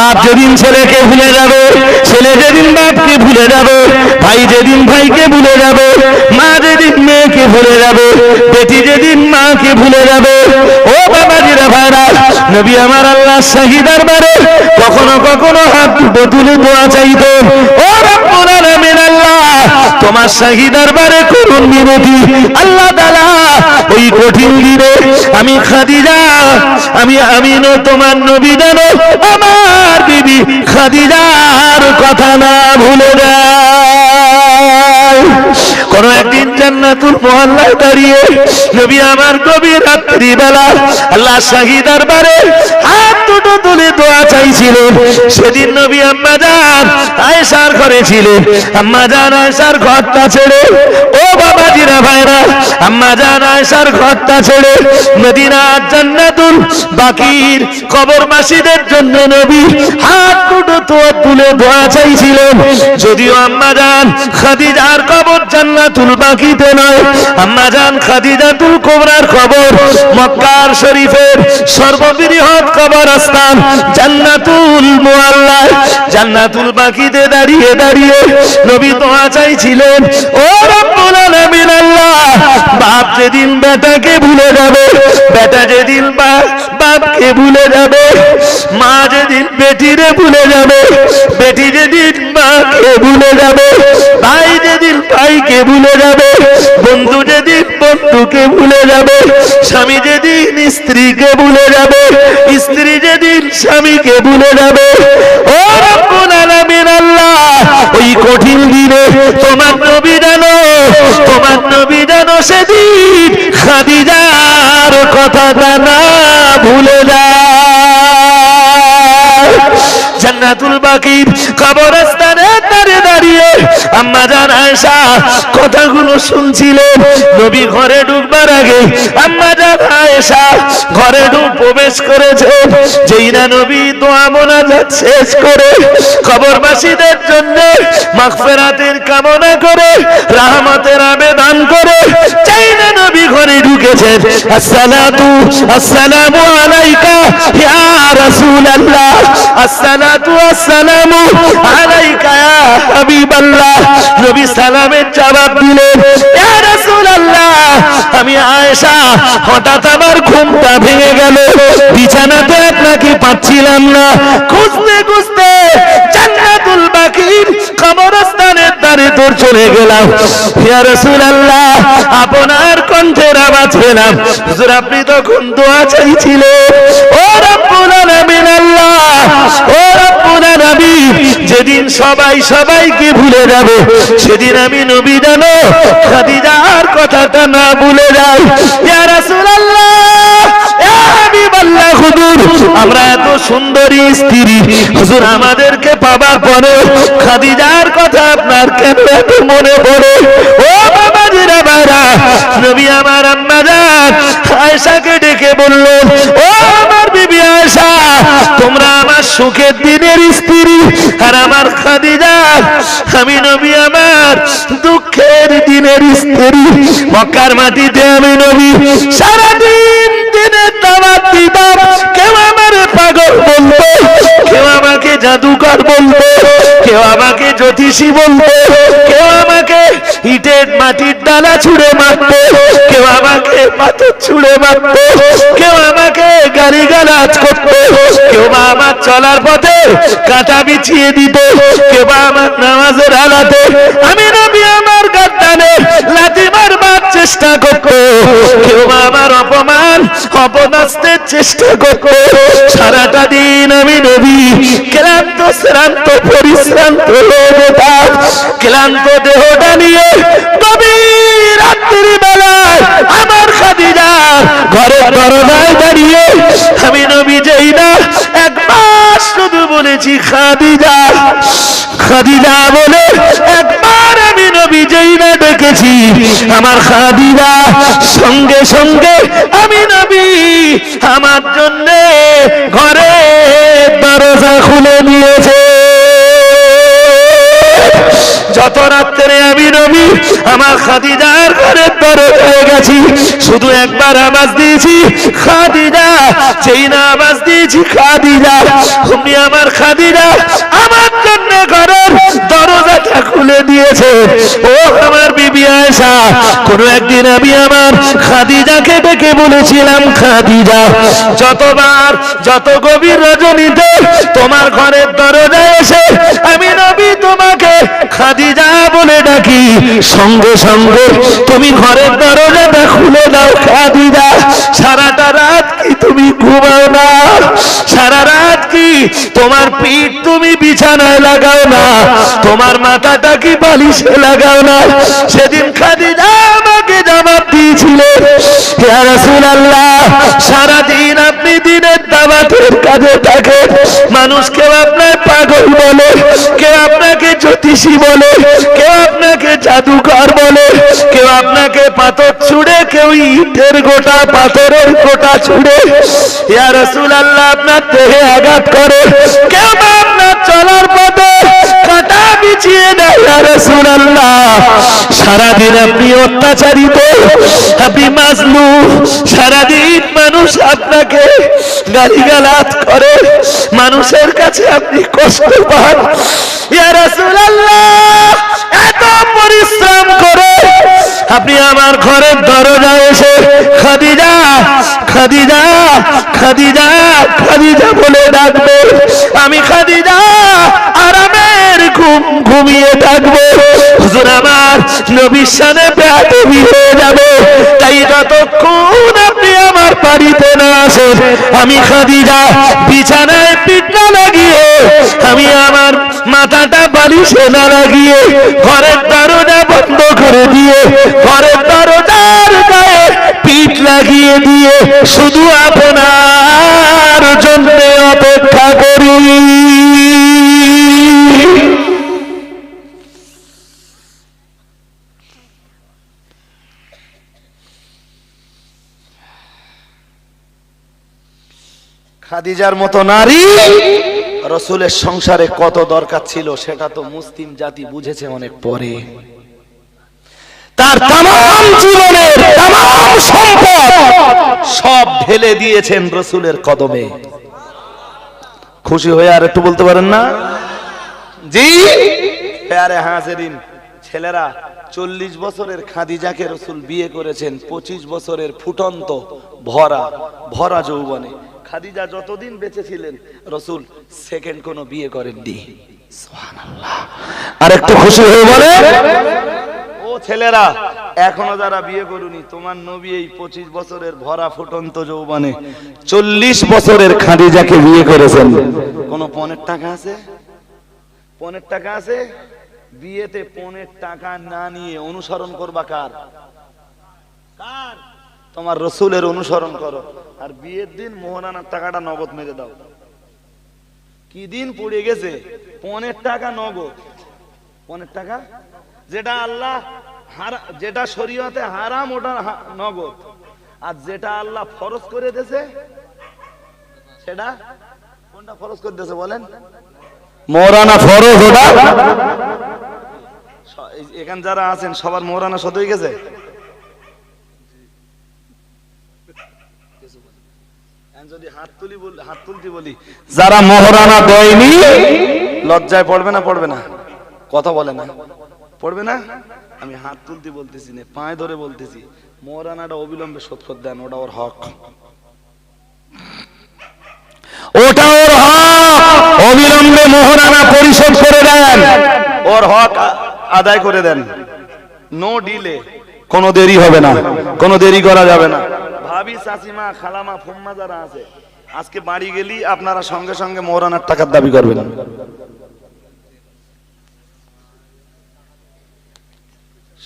বাপ যেদিন ছেলেকে ভুলে যাবে, ছেলে যেদিন বাপকে ভুলে যাবে, ভাই যেদিন ভাইকে ভুলে যাবে, মা যেদিন মেয়েকে ভুলে যাবে, বেটি যেদিন মাকে ভুলে যাবে, ও বাবা বাবাজিরা ভাইরা, নবী আমার আল্লাহ শাহিদার বারে কখনো কখনো হাত দুটো তুলে দোয়া চাইতো ও আল্লাহ তোমার সাহি দরবারে করুন বিনতি। আল্লাহ তাআলা ওই কঠিন দিনে আমি খাদিজা, আমি আমিন তোমার নবী জানো আমার বিবি খাদিজার কথা না ভুলে যায়। কোন একদিন জান্নাতুল দাঁড়িয়ে নবী আমার গভীর রাত্রি বেলা আল্লাহ শাহী দরবারে হাত দুটো তুলে দোয়া চাইছিলেন। সেদিন নবী আম্মা যান আয়েশার ঘরে ছিলেন। আম্মা যান আয়েশার ঘরটা ছেড়ে, ও বাবা ভাইরা আম্মা কবর জান্নাতুল বাকিতে নয় জান্নাতুল মুআল্লা জান্নাতুল বাকিতে দাঁড়িয়ে দাঁড়িয়ে নবী দোয়া চাইছিলেন, ও আল্লাহ বাপ যেদিন বেটাকে ভুলে যাবে, বেটা যেদিন বাপকে ভুলে যাবে, মা যেদিন বেটিরে ভুলে যাবে, বেটি যেদিন মাকে ভুলে যাবে, ভাই যেদিন ভাইকে ভুলে যাবে, বন্ধু যেদিন বন্ধুকে ভুলে যাবে, স্বামী যেদিন স্ত্রীকে ভুলে যাবে, স্ত্রী যেদিন স্বামীকে ভুলে যাবে। ও ওই কঠিন দিনে তোমার কথাটা না ভুলে যায় জান্নাতুল বাকির কবরস্থানে দাঁড়িয়ে দাঁড়িয়ে আম্মা জান আয়েশা কথাগুলো শুনছিলেন নবী ঘরে ঢুকবার আগে আম্মা জান আয়েশা ঘরে ঢুক প্রবেশ করেছে। যেই না নবী দোয়া মোনাজাত শেষ করে কবরবাসীদের জন্য মাগফিরাতের কামনা করে, রহমতের আবেদন করে চাই নবী ঘরে ঢুকেছেন আসসালাতু আসসালামু আলাইকা ইয়া রাসূলুল্লাহ। আসসালাতু আসসালামু আলাইকা ইয়া হাবিবাল্লাহ। নবী সালামের জবাব দিলেন, ইয়া রাসূলুল্লাহ, আমি আয়েশা, হঠাৎ আমার ঘুমটা ভেঙে গেল। বিছানাতে আপনাকে পাচ্ছিলাম না। খুঁজতে খুঁজতে জান্নাতুল বাকির কবরস্থানের দ্বারে তোর চলে গেলাম। ইয়া রাসূলুল্লাহ, আপনার কণ্ঠের আওয়াজ পেলাম। হুজুর, আপনি তখন দোয়া চাইছিলেন। ও আলামিন যেদিন সবাই সবাইকে ভুলে যাবে, সেদিন আমি নবী জানো খাদিজার কথাটা না ভুলে যাই। আমরা এত সুন্দরী স্ত্রী, হুজুর, আমাদেরকে পাবার পরে খাদিজার কথা আপনার কেন এত মনে পড়ে? ও বাবা জিরা বারা নবী আমার আম্মা যান আয়েশাকে ডেকে বলল, ও আমার বিবি আয়েশা সুখের দিনের স্ত্রী, আর আমার খাদিজা, আমি নবী আমার। দুঃখের দিনের স্ত্রী, মক্কার মাটিতে আমি নবী। সারাদিন জাদুকর বলতো, কেউ আমাকে জ্যোতিষী বলতো, কেউ আমাকে ইটের মাটির ডালা ছুঁড়ে মারতো, কেউ আমাকে পাথর ছুঁড়ে মারতো, কেউ আমাকে গাড়ি গালাজ করতো, কেউ বা আমার চলার পথে কাঁটা বিছিয়ে দিত, কেউ বা আমার নামাজের আলাতে। আমি নবী আমার গাদ্দানে চেষ্টা করতো। কেউ আমার অপমান অপদাস্তের চেষ্টা করতো। সারাটা দিন আমি নবী ক্লান্ত, শ্রান্ত, পরিশ্রান্ত ক্লান্ত দেহটা নিয়ে দাঁড়িয়ে না, একবার খাদিজা। খাদিজা বলে একবার আমি নবী যেই না আমার খাদিজা, সঙ্গে সঙ্গে আমি নবী। আমার জন্য ঘরে দরজা খুলে দিয়েছে যত রাত্রে আমি নবী, আমার খাদিজার ঘরের দরজায় গেছি। শুধু একবার আওয়াজ দিয়েছি, খাদিজা সেই না আওয়াজ দিয়েছি, খাদিজা। তুমি আমার খা খাদিজা, আমার জন্য ঘরের দরজাটা খুলে দিয়েছে। ও আমার বিবি আয়েশা, কোন একদিন আমি আমার খাদিজাকে ডেকে বলেছিলাম, খাদিজা, যতবার, যত গভীর রজনীতে তোমার ঘরের দরজায় এসে খাদিজা বলে ডাকি, সঙ্গে সঙ্গে তুমি ঘরের দরজাটা খুলে দাও খাদিজা। সারাটা রাত কি তুমি ঘুমাও না? সারা রাত কি তোমার পিঠ তুমি বিছানায় লাগাও না? তোমার মাথাটা কি বালিশে লাগাও না? সেদিন খাদিজা আমাকে জবাব দিয়েছিলেন। সারাদিন আপনি দিনের দাওয়াতের কাজে থাকেন। মানুষ কেউ আপনার পাগল বলে, কেউ আপনাকে জ্যোতিষী বলে, কেউ আপনাকে জাদুকর বলে, কেউ আপনাকে পাথর ছুড়ে, কেউ ইটের গোটা, পাথরের গোটা ছুড়ে। ইয়া রাসূলুল্লাহ, আপনার দেহে আঘাত করে। কেউ আপনার চলার পথে কাটা বিছিয়ে দেয়। ইয়া রাসূলুল্লাহ সারাদিন আপনি অত্যাচারিত, আপনি মাজলু সারাদিন মানুষ আপনাকে গালিগালাজ করে। মানুষের কাছে আপনি কষ্ট পান। এত পরিশ্রম করে আপনি আমার ঘরের দরজায় এসে খাদিজা খাদিজা খাদিজা খাদিজা বলে ডাকবে। আমি খাদিজা, আরামের ঘুম ঘুমিয়ে থাকব। হুজুর আমার নবীর সামনে বেয়াদবি হয়ে যাবে, তাই যতক্ষণ আপনি আমার বাড়িতে না আসেন, আমি খাদিজা বিছানায় পিঠা লাগিয়ে, আমি আমার মাথাটা বালিশে না লাগিয়ে, ঘরের দরজা বন্ধ করে দিয়ে, ঘরের দরজার গায়ে পিঠ লাগিয়ে দিয়ে শুধু আপনার জন্য অপেক্ষা করি। খাদিজার মতো নারী। রসুলের সংসারে কত দরকার ছিল সেটা তো মুসলিম জাতি বুঝেছে অনেক পরে। তার তাম জীবনের সব ঢেলে দিয়েছেন রসুলের কদমে। খুশি হয়ে আর একটু বলতে পারেন না? জি? আরে হাজিরিন ছেলেরা চল্লিশ বছরের খাদিজাকে রসুল বিয়ে করেছেন, পঁচিশ বছরের ফুটন্ত ভরা ভরা যৌবনে। খাদিজা যতদিন বেঁচে ছিলেন রসুল সেকেন্ড কোনো বিয়ে করেননি। আর একটু খুশি হয়ে বলে? ও ছেলেরা, এখনও যারা বিয়ে করুনি, তোমার নবী এই পঁচিশ বছরের ভরা ফুটন্ত যৌবনে চল্লিশ বছরের খাদিজাকে বিয়ে করেছেন। কোন পনেরো টাকা আছে? পনেরো টাকা আছে? বিয়েতে পনেরো টাকা না নিয়ে অনুসরণ করবা কার? কার? তোমার রসুলের অনুসরণ করো। আর বিয়ের দিন মোহরানার টাকাটা নগদ মেরে দাও। কি দিন পড়ে গেছে? পনেরো টাকা নগদ। পনেরো টাকা? যেটা আল্লাহ যেটা শরীয়তে হারাম ওটা নগদ। আর যেটা আল্লাহ ফরজ করে দিয়েছে সেটা কোনটা ফরজ করে দিয়েছে বলেন? মোরানা ফরজ ওটা? এখানে যারা আছেন সবার মোহরানা শত হয়ে গেছে এখন যদি হাত তুলি বল- হাত তুলতে বলি যারা মোহরানা দেয়নি লজ্জায় পড়বে না পড়বে না। কথা বলে না। পড়বে না? আমি হাত তুলতে বলতেছি না পায়ে ধরে বলতেছি মোহরানাটা অবিলম্বে শোধ করে দেন ওটা ওর হক। ওটা ওর হক অবিলম্বে মোহরানা পরিশোধ করে দেন। ওর হক আদায় করে দেন। নো ডিলে কোনো দেরি হবে না কোনো দেরি করা যাবে না। ভাবি চাচিমা খালামা ফুম্মা যারা আছে আজকে বাড়ি গেলি আপনারা সঙ্গে সঙ্গে মোহরানার টাকার দাবি করবেন।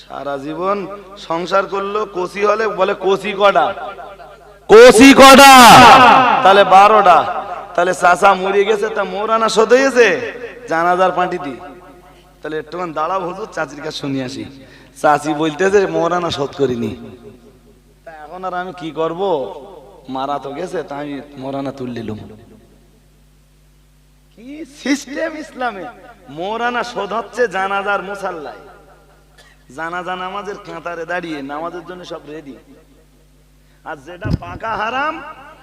সারা জীবন সংসার করল কোসি হলে বলে কোসি কটা? কোসি কটা? তাহলে বারোটা। তাহলে চাচা মরে গেছে তা মোরানা শোধ হয়েছে জানাজার পার্টিতে তাহলে একটুখান দাঁড়াও হুজুর চাচির কাছে শুনি আসি। চাচি বলতেছে মোরানা শোধ করিনি। তা এখন আর আমি কি করব? মারা তো গেছে তাই আমি মোরানা তুললিলুম কি সিস্টেম ইসলামে? মোরানা শোধ হচ্ছে জানাজার মুসাল্লায়। জানাজা নামাজের কাঁতারে দাঁড়িয়ে, নামাজের জন্য সব রেডি আর যেটা পাকা হারাম,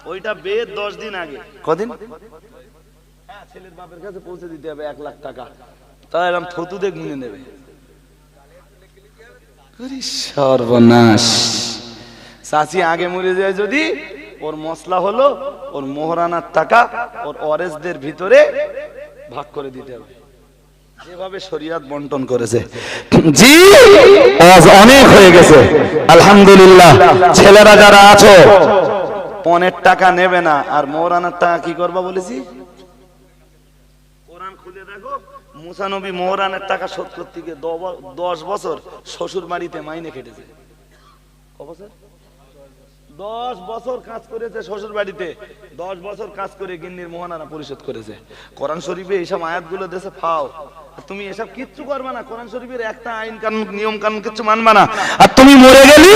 ওইটা বের দশ দিন আগে। কদিন? হ্যাঁ ছেলের বাপের কাছে পৌঁছে দিতে হবে এক লাখ টাকা। তাই এরকম থতুতে গুনে নেবে। সর্বনাশ। চাচি আগে মরে যায় যদি, ওর মশলা হলো ওর মোহরানার টাকা, ওর অরেজদের ভিতরে ভাগ করে দিতে হবে। বন্টন ছেলেরা যারা টাকা নেবে না। আর মোহরানার টাকা কি করবা বলেছি? খুলে টাকা দশ বছর শ্বশুর বাড়িতে মাইনে খেটেছে ক বছর? দশ বছর কাজ করেছে শ্বশুর বাড়িতে দশ বছর কাজ করে গিন্নির মোহনানা পরিশোধ করেছে। কোরআন শরীফে এইসব আয়াতগুলো দেশে ফাও। তুমি এসব কিচ্ছু করবে না, কোরআন শরীফের একটা আইন কানুন, নিয়ম কানুন কিচ্ছু মানবে না। আর তুমি মরে গেলি,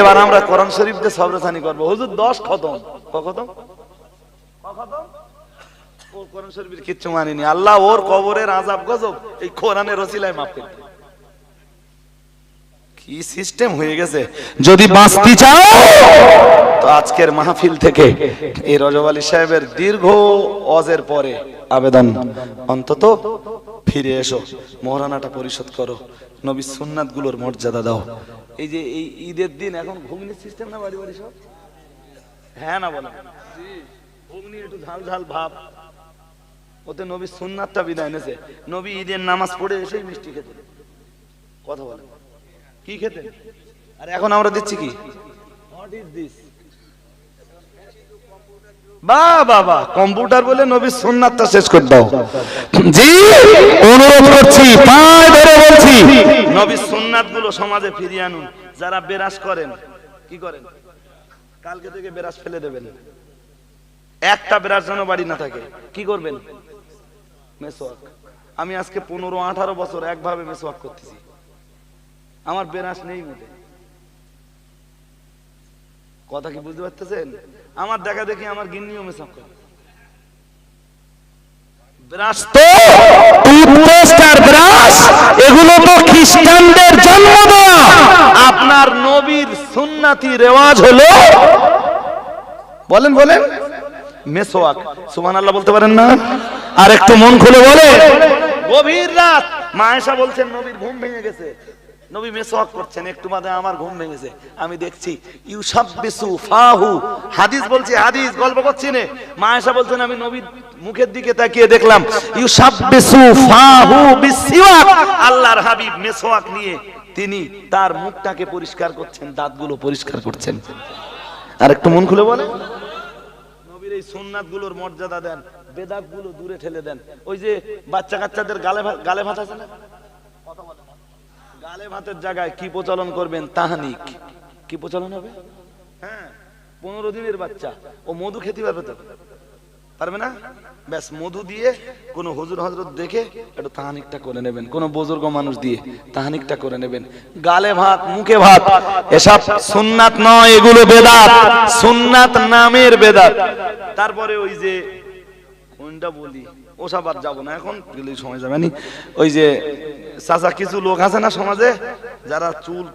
এবার আমরা কোরআন শরীফ দিয়ে সবরাসানি করব। হুজুর, দশ খতম। খতম? কোরআন শরীফের কিচ্ছু মানিনি। আল্লাহ ওর কবরের আজাব গজব। এই কোরআনের রসিলায় মাফ করতে কি সিস্টেম হয়ে গেছে? যদি বাঁচতে চাও! তো আজকের মাহফিল থেকে এই রজব আলী সাহেবের দীর্ঘ অজের পরে আবেদন। অন্তত ফিরে এসো মহারানাটা পরিশোধ করো নবী সুন্নাতগুলোর মর্যাদা দাও। এই যে এই ঈদের দিন এখন ঘুগনি সিস্টেম না বাড়ি বাড়ি সব? হ্যাঁ না বলো ঘুগনি একটু ঝাল ঝাল ভাব। ওতে নবী সুন্নাতটা বিদায় এনেছে নবী ঈদের নামাজ পড়ে এসেই মিষ্টি খেতে। কথা বলে কি খেতে? আর এখন আমরা দিচ্ছি কি? হোয়াট ইজ দিস বা বাবা কম্পিউটার বলে নবী সুন্নাতটা শেষ করে দাও। জি অনুরোধ করছি পায়ে ধরে বলছি। নবী সুন্নাত সমাজে ফিরিয়ে আনুন। যারা বেরাস করেন কি করেন? কালকে থেকে বেরাস ফেলে দেবেন। একটা বেরাস যেন বাড়ি না থাকে। কি করবেন? মেসোয়াক আমি আজকে পনেরো আঠারো বছর একভাবে মেসোয়াক করতেছি। আমার বেরাস নেই মোটে। কথা কি বুঝতে পারতেছেন? আমার দেখা দেখি আমার গিন্নিও মেসওয়াক করে। ব্রাশ তো! টুথপেস্ট আর ব্রাশ এগুলো তো খ্রিস্টানদের জন্ম দেওয়া আপনার নবীর সুন্নাতি রেওয়াজ হলো বলেন বলেন। মেসোয়াক। সুবহানাল্লাহ বলতে পারেন না? আর একটু মন খুলে বলে গভীর রাত। মা এসা বলছেন নবীর ঘুম ভেঙে গেছে। নবী মেসওয়াক করছেন একটু আমার ঘুম ভেঙেছে। আমি দেখছি, ইউসাব্বিসু ফাহু। হাদিস বলছি, হাদিস, গল্প করছি নে। মা বলছেন, আমি নবীর মুখের দিকে তাকিয়ে দেখলাম, ইউসাব্বিসু ফাহু আল্লাহর হাবিব মেসওয়াক নিয়ে তিনি তার মুখটাকে পরিষ্কার করছেন, দাঁতগুলো পরিষ্কার করছেন। আর একটু মন খুলে বলে নবীর এই সুন্নাতগুলোর মর্যাদা দেন বেদাতগুলো দূরে ঠেলে দেন। ওই যে বাচ্চা কাচ্চাদের গালে গালে ভাত আছে না। গালে ভাতের জায়গায় কি প্রচলন করবেন? তাহানিক। কি প্রচলন হবে? হ্যাঁ পনেরো দিনের বাচ্চা। ও মধু খেতে পারবে তো? পারবে না? ব্যাস, মধু দিয়ে কোন হুজুর হজরত দেখে একটু তাহানিকটা করে নেবেন। কোন বুজুর্গ মানুষ দিয়ে তাহানিকটা করে নেবেন। গালে ভাত, মুখে ভাত, এসব সুন্নাত নয়, এগুলো বেদাত। সুন্নাত নামের বেদাত। তারপরে ওই যে কোনটা বলি? ওসব আর যাব না, এখন সময় যাবে নি। ওই যে চাচা, কিছু লোক আছে না সমাজে, যারা চুল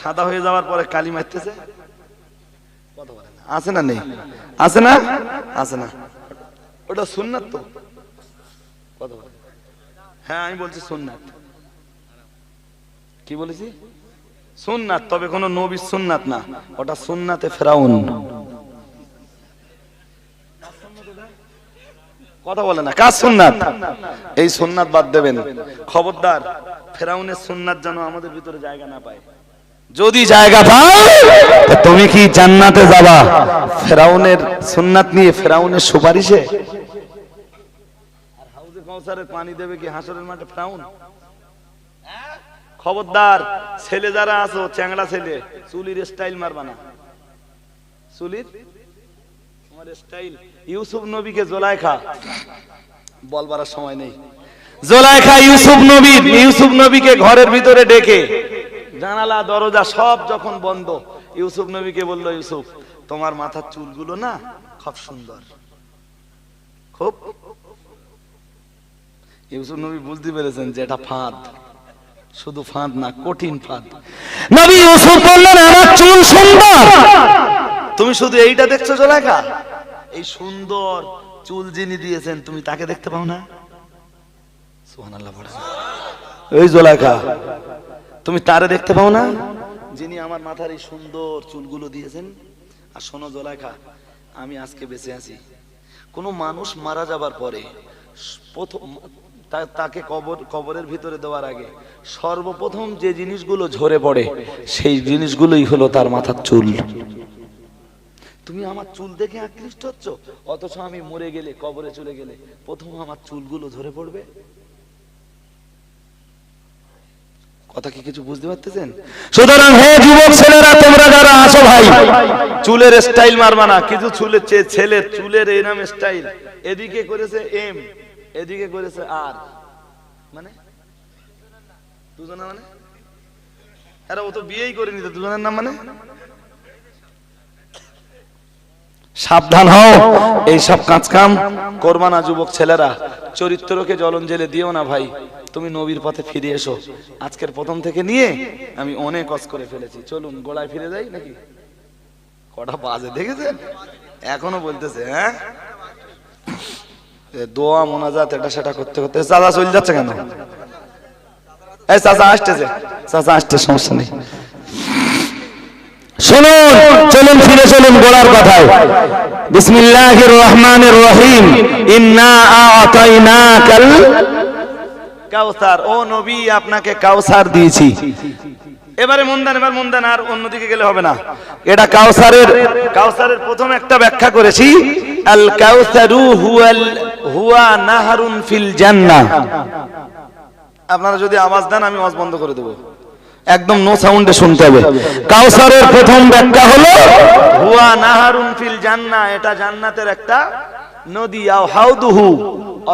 সাদা হয়ে যাওয়ার পরে কালি মারতেছে। আছে না নেই? আছে না? আছে না। ওটা সুন্নাত তো? হ্যাঁ আমি বলছি সুন্নাত। কি বলেছি? সুন্নাত, তবে কোন নবী সুন্নাত না। ওটা সুন্নাতে ফেরাউন। কথা বলে না। কাজ সুন্নাত? এই সুন্নাত বাদ দেবেন। খবরদার, ফেরাউনের সুন্নাত যেন আমাদের ভিতরে জায়গা না পায়। যদি জায়গা পাও তুমি কি জান্নাতে যাবা? ফেরাউনের সুন্নাত নিয়ে ফেরাউনের সুপারিশে? আর হাউজে কাউসারের পানি দেবে কি হাসরের মাঠে ফেরাউন? খবরদার, ছেলে যারা আছো, চ্যাংড়া ছেলে, চুলির স্টাইল মারবা না। চুলির? তোমার স্টাইল ইউসুফ নবীকে জোলাইখা। বলবার সময় নেই। জোলাইখা ইউসুফ নবী ইউসুফ নবীকে ঘরের ভিতরে ডেকে। জানালা দরজা সব যখন বন্ধ ইউসুফ নবীকে বলল ইউসুফ তোমার মাথার চুলগুলো না খুব সুন্দর। খুব? ইউসুফ নবী বুঝতে পেরেছেন যে এটা ফাঁদ। শুধু ফাঁদ না কঠিন ফাঁদ। নবী ইউসুফ বললেন আমার চুল সুন্দর। তুমি শুধু এইটা দেখছ জোলাইখা? এই সুন্দর চুল যিনি দিয়েছেন, তুমি তাকে দেখতে পাও না? ওই জোলাখা তুমি তারে দেখতে পাও না? যিনি আমার মাথার এই সুন্দর চুলগুলো দিয়েছেন, আর শোনো জোলাখা আমি আজকে বেঁচে আছি। কোনো মানুষ মারা যাবার পরে প্রথম তাকে কবর, কবরের ভিতরে দেওয়ার আগে সর্বপ্রথম যে জিনিসগুলো ঝরে পড়ে, সেই জিনিসগুলোই হলো তার মাথার চুল। তুমি আমার চুল দেখে আকৃষ্ট হচ্ছ? অথচ আমি মরে গেলে, কবরে চলে গেলে প্রথম আমার চুলগুলো ধরে পড়বে? কথা কি কিছু বুঝতে পারতেছেন? সুতরাং হে যুবক ছেলেরা, তোমরা যারা আছো ভাই, চুলের স্টাইল মারবা না, কিছু চুলের ছেলের চুলের এই নাম স্টাইল এদিকে করেছে এম এদিকে করেছে আর মানে? দুজনা মানে? আরে ও তো বিয়েই করেনি তো, দুজনের নাম মানে? সাবধান হও। এই সব কাজ কাম করবা না যুবক ছেলেরা। চরিত্রকে জ্বলন জেলে দিও না ভাই। তুমি নবীর পথে ফিরে এসো। আজকের প্রথম থেকে নিয়ে আমি অনেক কষ্ট করে ফেলেছি। চলুন, গোড়ায় ফিরে যাই নাকি? কটা বাজে, দেখেছেন? এখনও বলতেছে হ্যাঁ? দোয়া, মোনাজাত, এটা সেটা করতে করতে। চাচা চলে যাচ্ছে কেন? এই চাচা আসতেছে। চাচা আসতে সমস্যা নেই। শুনুন, চলুন, ফিরে চলুন গোড়ার কথায়। রহিম কাউসার ও নবী, আপনাকে কাউসার দিয়েছি। এবারে মন্দান, এবার মন্দান, আর অন্যদিকে গেলে হবে না। এটা কাউসারের কাউসারের প্রথম একটা ব্যাখ্যা করেছি। আল কাউসারু হুয়াল হুয়া নাহারুন ফিল জান্নাহ। আপনারা যদি আওয়াজ দেন, আমি আওয়াজ বন্ধ করে দেবো। একদম নো সাউন্ডে শুনতে হবে। কাউসারের প্রথম ব্যাখ্যা হলো, হুয়া নাহারুন ফিল জান্নাহ, এটা জান্নাতের একটা নদী, আও হাউদুহু,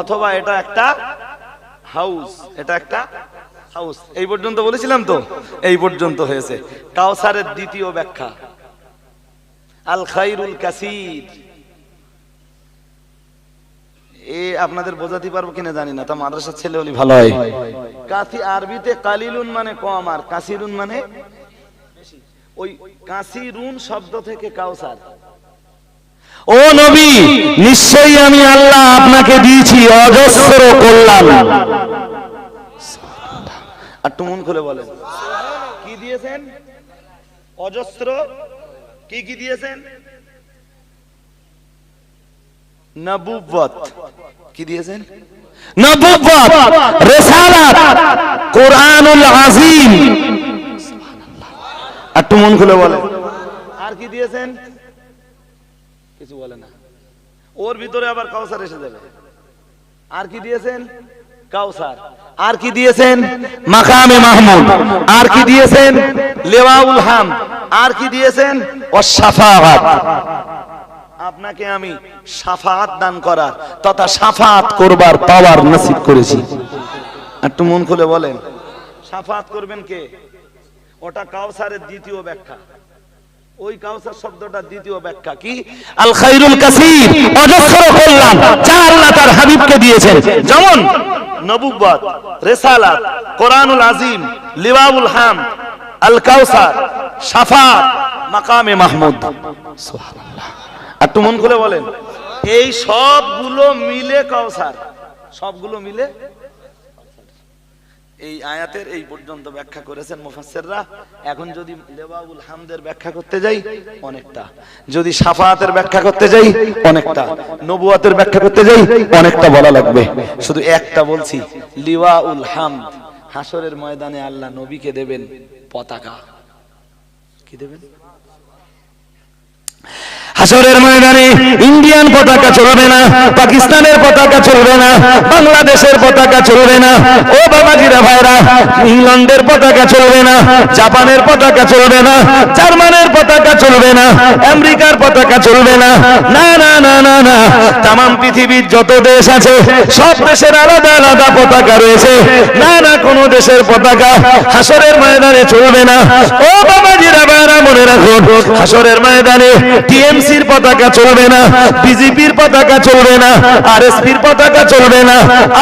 অথবা এটা একটা হাউস, এটা একটা হাউস। এই পর্যন্ত বলেছিলাম তো? এই পর্যন্ত হয়েছে। কাউসারের দ্বিতীয় ব্যাখ্যা, আল খাইরুল কাসির। এ আপনাদের বোঝাতে পারব কিনা জানি না তা মাদ্রাসার ছেলে হলে ভালো হয়। কাসি আরবিতে কালিলুন মানে কম আর কাসিরুন মানে ওই কাসিরুন শব্দ থেকে কাউসার। ও নবী নিশ্চয়ই আমি আল্লাহ আপনাকে দিয়েছি অজস্র কল্যাণ। আর টুমুন খুলে বলেন। কি দিয়েছেন? অজস্র? কি কি দিয়েছেন? নবুবত কি দিয়েছেন? রিসালাত কোরআনুল আযীম। একটু মন খুলে বলেন। আর কি দিয়েছেন? কিছু বলে না। ওর ভিতরে আবার কাউসার এসে যাবে। আর কি দিয়েছেন? কাউসার। আর কি দিয়েছেন? মাকামে মাহমুদ। আর কি দিয়েছেন? লেওয়াউল হাম। আর কি দিয়েছেন? অসাফাআত আপনাকে আমি সাফাত দান করার তথা সাফাত করবার পাওয়ার নসিব করেছি। একটু মন খুলে বলেন, সাফাত করবেন কে? ওটা কাউসারের দ্বিতীয় ব্যাখ্যা। ওই কাউসার শব্দটা দ্বিতীয় ব্যাখ্যা কি? আল খাইরুল কাসীর, অজস্র কল্যাণ, যা আল্লাহ তার হাবিবকে দিয়েছেন। যেমন নবুব্বত রেসালাত, কোরআনুল আজিম লিওয়াউল হাম, আল কাউসার, সাফাত, মাকামে মাহমুদ। একটু মন খুলে বলেন। এই সবগুলো মিলে কাউসার সবগুলো মিলে? এই আয়াতের এই পর্যন্ত ব্যাখ্যা করেছেন মুফাসসিররা। এখন যদি লেবাউল হামদের ব্যাখ্যা করতে যাই, অনেকটা। যদি সাফায়াতের ব্যাখ্যা করতে যাই, অনেকটা। নবুয়াতের ব্যাখ্যা করতে যাই, অনেকটা বলা লাগবে। শুধু একটা বলছি লিওয়াউল হামদ হাসরের ময়দানে আল্লাহ নবীকে দেবেন পতাকা। কি দেবেন? হাসরের ময়দানে ইন্ডিয়ান পতাকা চলবে না, পাকিস্তানের পতাকা চলবে না, বাংলাদেশের পতাকা চলবে না, ও বাবাজিরা ভাইরা, ইংল্যান্ডের পতাকা চলবে না, জাপানের পতাকা চলবে না, জার্মানের পতাকা চলবে না, আমেরিকার পতাকা চলবে না না না না না না তাম পৃথিবীর যত দেশ আছে, সব দেশের আলাদা আলাদা পতাকা রয়েছে, না না, কোন দেশের পতাকা হাসরের ময়দানে চলবে না, ও বাবাজিরা ভাইরা, মনে রাখুন, হাসরের ময়দানে টিএমসি টিএমসির পতাকা চলবে না, বিজেপির পতাকা চলবে না, আরএসপির পতাকা চলবে না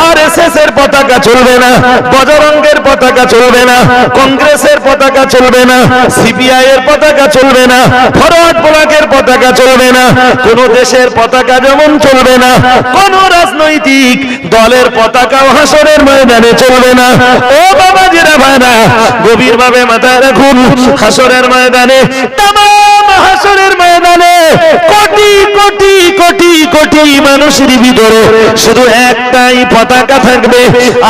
আরএসএস এর পতাকা চলবে না, বজরঙ্গের পতাকা চলবে না, কংগ্রেসের পতাকা চলবে না সিপিআই এর পতাকা চলবে না ফরওয়ার্ড ব্লকের পতাকা চলবে না, কোন দেশের পতাকা যেমন চলবে না, কোন রাজনৈতিক দলের পতাকাও হাসরের ময়দানে চলবে না। ও বাবা জিরা ভাইরা গভীর ভাবে মাথায় রাখুন, হাসরের ময়দানে তাম হাসরের ময়দানে কোটি কোটি কোটি কোটি মানুষের ভিতরে শুধু একটাই পতাকা থাকবে।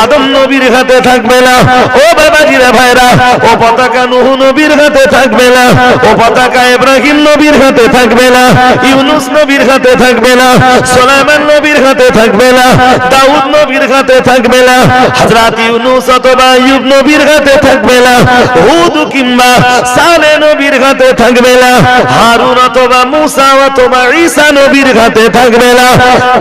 আদম নবীর হাতে থাকবে না। ও বাবাজিরা ভাইরা, ও পতাকা নুহ নবীর হাতে থাকবে না। ও পতাকা ইব্রাহিম নবীর হাতে থাকবে না। ইউনুস নবীর হাতে থাকবে না। সোলাইমান নবীর হাতে থাকবে না। দাউদ নবীর হাতে থাকবে না। হযরত ইউনুস অথবা আইয়ুব নবীর হাতে থাকবে না। হুদ কিংবা সালে নবীর হাতে থাকবে না। হারুন অথবা মুসা ঈসা নবীর হাতে থাকবে না।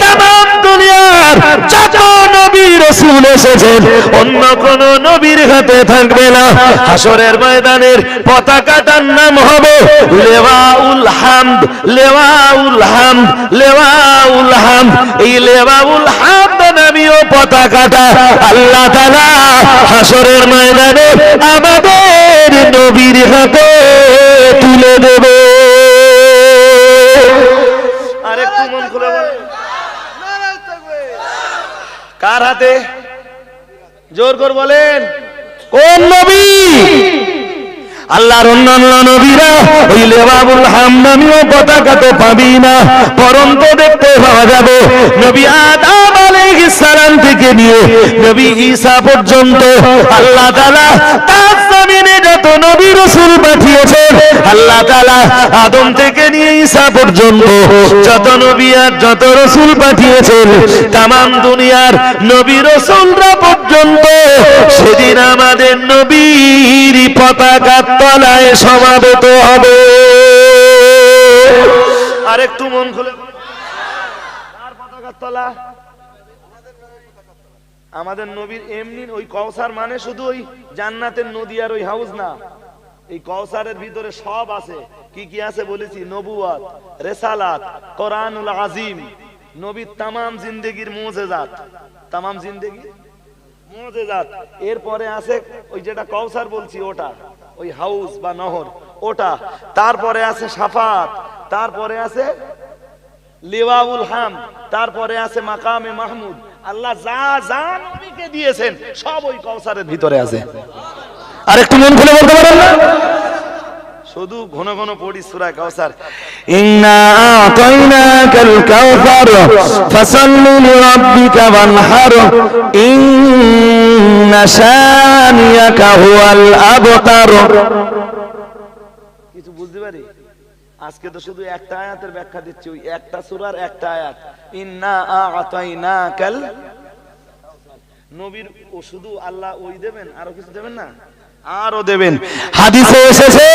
তাম দুনিয়ার যত নবী রসুল এসেছেন, অন্য কোন নবীর হাতে থাকবে না। হাসরের ময়দানের পতাকাটার নাম হবে লেওয়াউল হামদ লেওয়াউল হামদ লেওয়াউল হামদ। এই লেওয়াউল হামদ নামীয় পতাকাটা আল্লাহ তাআলা হাসরের ময়দানে আমাদের নবীর হাতে তুলে দেবে। কার হাতে? জোর কর বলেন। কোন নবী? আল্লাহর অন্যান্য নবীরা ওই লেবাবুল হামদামিও পতাকা তো পাবি না। পরন্ত দেখতে পাওয়া যাবে। নবী আদাম থেকে নিয়ে নবী ঈসা পর্যন্ত আল্লাহ তাআলা তার জমিনে যত নবী রাসূল পাঠিয়েছেন, আল্লাহ তাআলা আদম থেকে নিয়ে ঈসা পর্যন্ত যত নবী আর যত রাসূল পাঠিয়েছেন তাম দুনিয়ার নবী রাসূলরা পর্যন্ত সেদিন আমাদের নবীর পতাকার তলায় সমাবেত হবে। আরেকটু মন খুলে। তলা। আমাদের নবীর এমনি ওই কওসার মানে শুধু ওই জান্নাতের নদী আর ওই হাউস না, এই কওসারের ভিতরে সব আছে। কি কি আছে বলেছি? নবুয়াত রেসালাত, কোরআনুল আজিম, নবীর তামাম জিন্দেগির মুজেজাত। তাম জিন্দেগি মুজেজাত। এরপরে আছে ওই যেটা কৌসার বলছি, ওটা। ওই হাউস বা নহর, ওটা। তারপরে আছে সাফাত, তারপরে আছে লিওয়াউল হাম, তারপরে আছে মাকামে মাহমুদ। আল্লাহ যা যা নবীকে দিয়েছেন, সব ওই কওসারের ভিতরে আছে। আর একটু মন খুলে বলতে পারেন না? শুধু ঘন ঘন পড়ি সূরা কাউসার ইন্না আতাইনাকাল কাউসার ফাসাল্লি লিরাব্বিকা ওয়ানহার। ইন্না কিছু বুঝতে পারি? আজকে তো শুধু একটা আয়াতের ব্যাখ্যা দিচ্ছি, ওই একটা সূরার একটা আয়াত। ইন্না আতাইনাকাল নবীর ও শুধু আল্লাহ ওই দেবেন, আরও কিছু দেবেন না? আরও দেবেন। হাদিসে এসেছে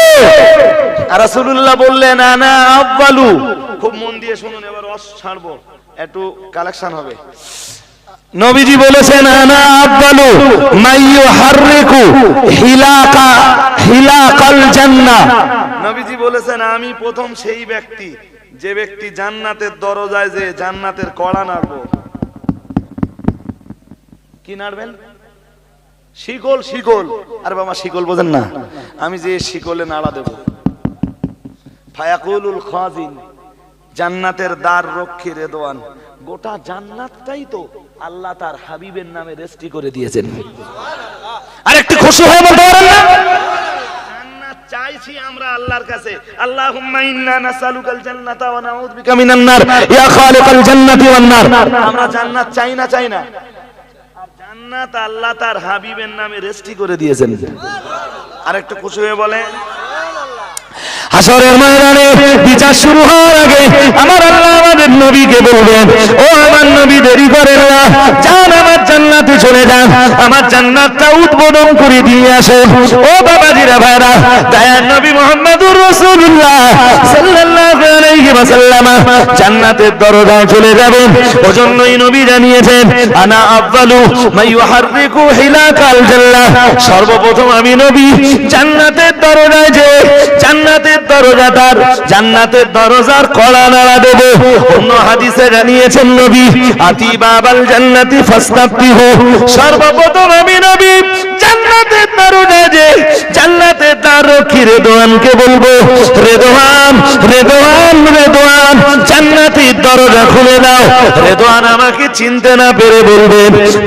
রাসূলুল্লাহ বললেন, আনা আব্বালু। খুব মন দিয়ে শুনুন, এবার অস ছাড়বো, একটু কালেকশন হবে। নবীজি বলেছেন, আনা আব্বালু মাইয়ু হাররিকু হিলাকা, হিলাকাল জান্নাহ। নবীজি বলেছেন, আমি প্রথম সেই ব্যক্তি, যে ব্যক্তি জান্নাতের দরজায় যে জান্নাতের কড়া নাড়বো। কি নাড়বেন? শিকল শিকল। আর বাবা, শিকল বোঝেন না। আমি যে শিকলে নাড়া দেব। ফায়াকুলুল খাজিন, জান্নাতের দ্বার রক্ষী রেদওয়ান গোটা জান্নাতটাই তো আল্লাহ তার হাবিবের নামে রেস্টি করে দিয়েছেন। আর একটু খুশি হয়ে বলতে পারেন না? আল্লাহর কাছে। আমরা জান্নাত চাই না আর তার হাবিবের নামে করে দিয়েছেন। আর একটু খুশি হয়ে বলে হাসরের ময়দানে বিচার শুরু হওয়ার আগে আমার আল্লাহ আমাদের নবীকে বলবেন, ও আমার নবী, দেরি করেন না। যান আমার জান্নাতে চলে যান। আমার জান্নাতটা উদ্বোধন করে দিয়ে আসেন। ও বাবাজিরা ভাইরা দয়ার নবী মোহাম্মদুর রসুল্লাহ জান্নাতের দরজায় চলে যাবেন। ওজন্যই নবী জানিয়েছেন, আনা আফদালু সর্বপ্রথম আমি নবী, জান্নাতের দরজায় যে, জান্নাতের দরজাটার জান্নাতের দরজার কড়া নাড়া দেব। অন্য হাদিসে জানিয়েছেন নবী আতি বাবাল জান্নাতি ফাস্তাফতিহু। সর্বপ্রথম আমি নবী, জান্নাতের দরজায় যে, জান্নাতের দ্বার রক্ষী রেদোয়ানকে বলব, রেদোয়ান রেদোয়ান রেদোয়ান দরজা খুলে দাও রেদোয়ান আমাকে চিনতে না পেরে বলবে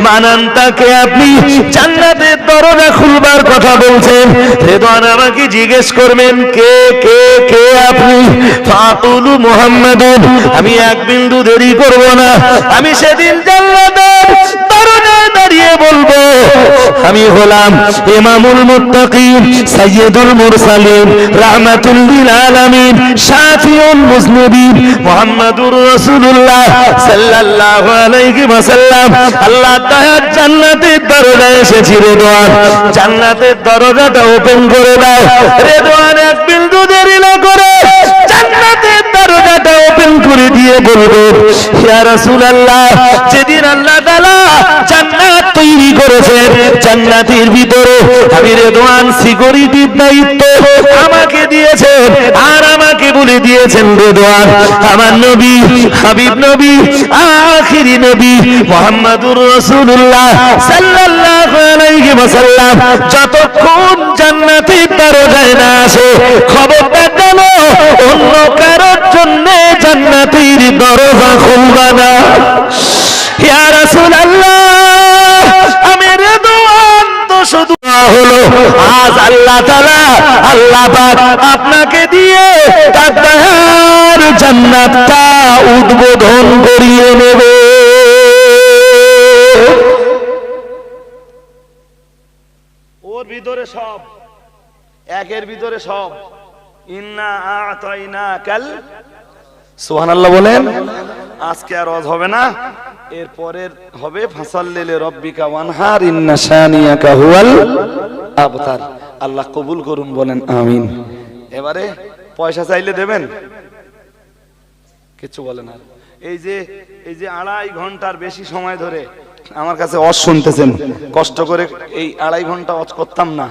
মানান তাকে আপনি জান্নাতের দরজা খুলবার কথা বলছেন। রেদোয়ান আমাকে জিজ্ঞেস করবেন, কে কে কে আপনি? ফাতুলু আমি এক বিন্দু দেরি করব না। আমি সেদিন জান্নাতের আমি হলাম ইমামুল মুত্তাকিন সাইয়্যিদুল মুরসালিন, রাহমাতুল লিল আলামিন, শাফিউল মুজনিবিন, মুহাম্মাদুর রাসূলুল্লাহ সাল্লাল্লাহু আলাইহি ওয়াসাল্লাম। আল্লাহ তাআলা জান্নাতের দরজায় এসেছি রেদওয়ান জান্নাতের দরজাটা ওপেন করে দাও। রেদওয়ান এক বিন্দু দেরি না করে। ওপেন করে দিয়ে যেদিন আল্লাহ তৈরি করেছেন ভিতরে আমি সিকিউরিটির দায়িত্ব আমাকে দিয়েছেন আর আমাকে বলে দিয়েছেন আমার নবী, হাবিব নবী, আখিরি নবী মুহাম্মাদুর রাসূলুল্লাহ সাল্লাল্লাহু আলাইহি ওয়াসাল্লাম, যতক্ষণ জান্নাতের দরজায় না আসে, খবরদার আপনাকে দিয়ে তার উদ্বোধন করিয়ে নেবে। ওর ভিতরে সব, একের ভিতরে সব। ইন্না আতাইনা কাল সুবহানাল্লাহ বলেন। আজকে আর অজ হবে না। এর পরের হবে, ফাসাল্লিলে রব্বিকা ওয়ানহার ইন্না শানিয়াকা হুয়াল আবতার। আল্লাহ কবুল করুন, বলেন আমিন। এবারে পয়সা চাইলে দেবেন? কিছু বলেন আর এই যে এই যে আড়াই ঘণ্টার বেশি সময় ধরে আমার কাছে অজ শুনতেছেন, কষ্ট করে এই আড়াই ঘণ্টা অজ করতাম না।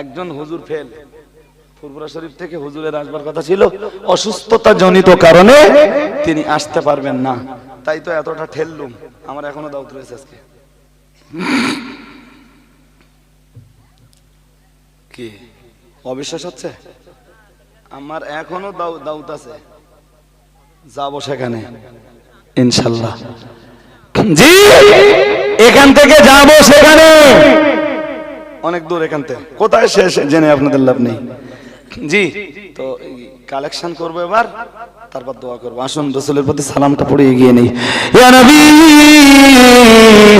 একজন হুজুর ফেল। ফুরফুরা শরীফ থেকে হুজুরের আসবার কথা ছিল অসুস্থতা জনিত কারণে তিনি আসতে পারবেন না। তাই তো এতটা ঠেললুম। আমার এখনও দাউত রয়েছে আজকে। কি? অবিশ্বাস হচ্ছে? আমার এখনও দাউত আছে। যাব সেখানে। ইনশাল্লাহ। জি! এখান থেকে যাব সেখানে! অনেক দূর এখান থেকে। কোথায় শেষ? জেনে আপনাদের লাভ নেই। জি। তো কালেকশন করব এবার। তারপর দোয়া করব। আসুন রসুলের প্রতি সালামটা পড়ে এগিয়ে নেই।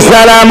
সালাম।